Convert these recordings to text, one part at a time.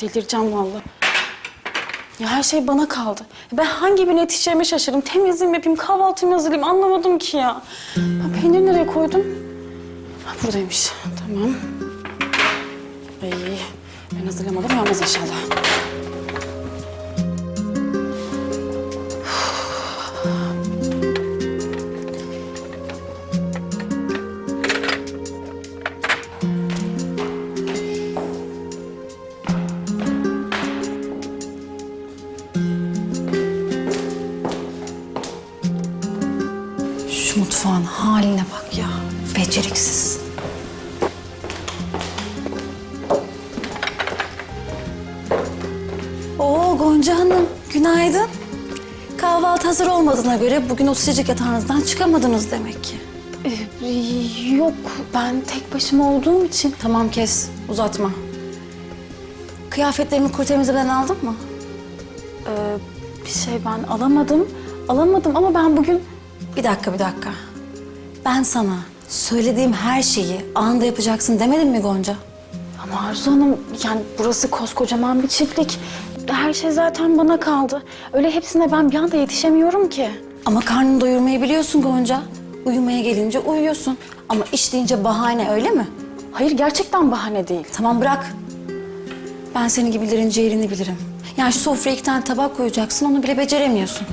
delireceğim vallahi. Ya her şey bana kaldı. Ben hangi birine yetişeceğime şaşırdım. Temizliğimi yapayım, kahvaltımı hazırlayayım anlamadım ki ya. Ben peyniri nereye koydum? Ha, buradaymış. Tamam. Ay, ben hazırlamadım yalnız inşallah. Şu mutfağın haline bak ya. Beceriksiz. Oo Gonca Hanım, günaydın. Kahvaltı hazır olmadığına göre bugün o sıcacık yatağınızdan çıkamadınız demek ki. Ee, yok, ben tek başıma olduğum için. Tamam kes, uzatma. Kıyafetlerimi kuru temizlemeden aldın mı? Ee, bir şey ben alamadım. Alamadım ama ben bugün... Bir dakika, bir dakika. Ben sana söylediğim her şeyi anında yapacaksın demedim mi Gonca? Ama Arzu Hanım, yani burası koskocaman bir çiftlik. Her şey zaten bana kaldı. Öyle hepsine ben bir anda yetişemiyorum ki. Ama karnını doyurmayı biliyorsun Gonca. Uyumaya gelince uyuyorsun. Ama iş deyince bahane öyle mi? Hayır, gerçekten bahane değil. Tamam bırak. Ben senin gibilerin ciğerini bilirim. Yani şu sofraya iki tane tabak koyacaksın onu bile beceremiyorsun.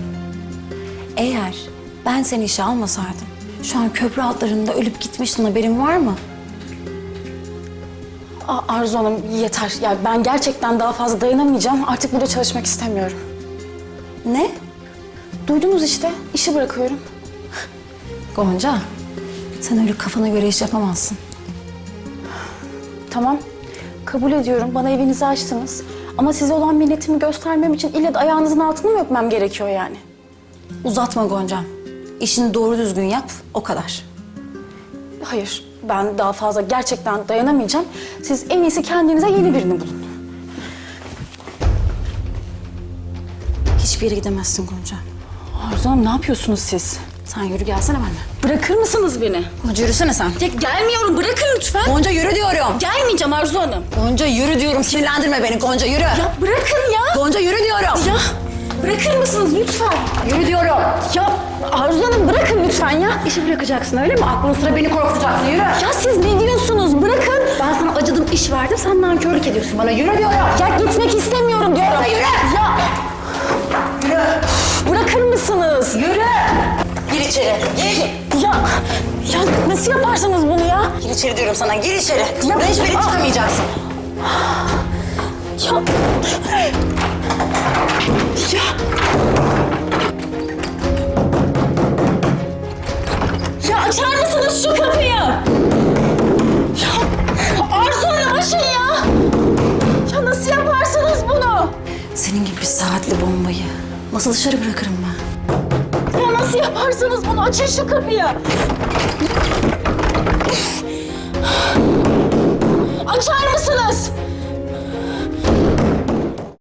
Eğer ben seni işe almasaydım şu an köprü altlarında ölüp gitmiştin haberin var mı? Aa, Arzu Hanım yeter. Yani ben gerçekten daha fazla dayanamayacağım. Artık burada çalışmak istemiyorum. Ne? Duydunuz işte, işi bırakıyorum. Gonca sen öyle kafana göre iş yapamazsın. Tamam, kabul ediyorum. Bana evinizi açtınız. Ama size olan minnetimi göstermem için ille de ayağınızın altını mı öpmem gerekiyor yani? Uzatma Goncam. İşini doğru düzgün yap o kadar. Hayır, ben daha fazla gerçekten dayanamayacağım. Siz en iyisi kendinize yeni birini bulun. Hiçbir yere gidemezsin Gonca. Arzu Hanım ne yapıyorsunuz siz? Sen yürü gelsene benimle. Bırakır mısınız beni? Gonca yürüsene sen. Ya gelmiyorum, bırakın lütfen. Gonca yürü diyorum. Gelmeyeceğim Arzu Hanım. Gonca yürü diyorum. Sinirlendirme beni Gonca yürü. Ya bırakın ya. Bırakır mısınız lütfen? Yürü diyorum. Ya Arzu Hanım bırakın lütfen ya. İşi bırakacaksın öyle mi? Aklın sıra beni korkutacaksın. Yürü. Ya siz ne diyorsunuz? Bırakın. Ben sana acıdım iş verdim. Sen nankörlük ediyorsun bana. Yürü diyorum. Ya gitmek istemiyorum diyorum. Ya yürü. Ya Yürü. bırakır mısınız? Yürü. Gir içeri. Gir. Ya ya nasıl yaparsınız bunu ya? Gir içeri diyorum sana. Gir içeri. Buradan hiçbir yere çıkamayacaksın. Ya ya Ya açar mısınız şu kapıyı? Ya Arzu Hanım açın ya. Ya nasıl yaparsınız bunu? Senin gibi bir saatli bombayı nasıl dışarı bırakırım ben? Ya nasıl yaparsınız bunu? Açın şu kapıyı.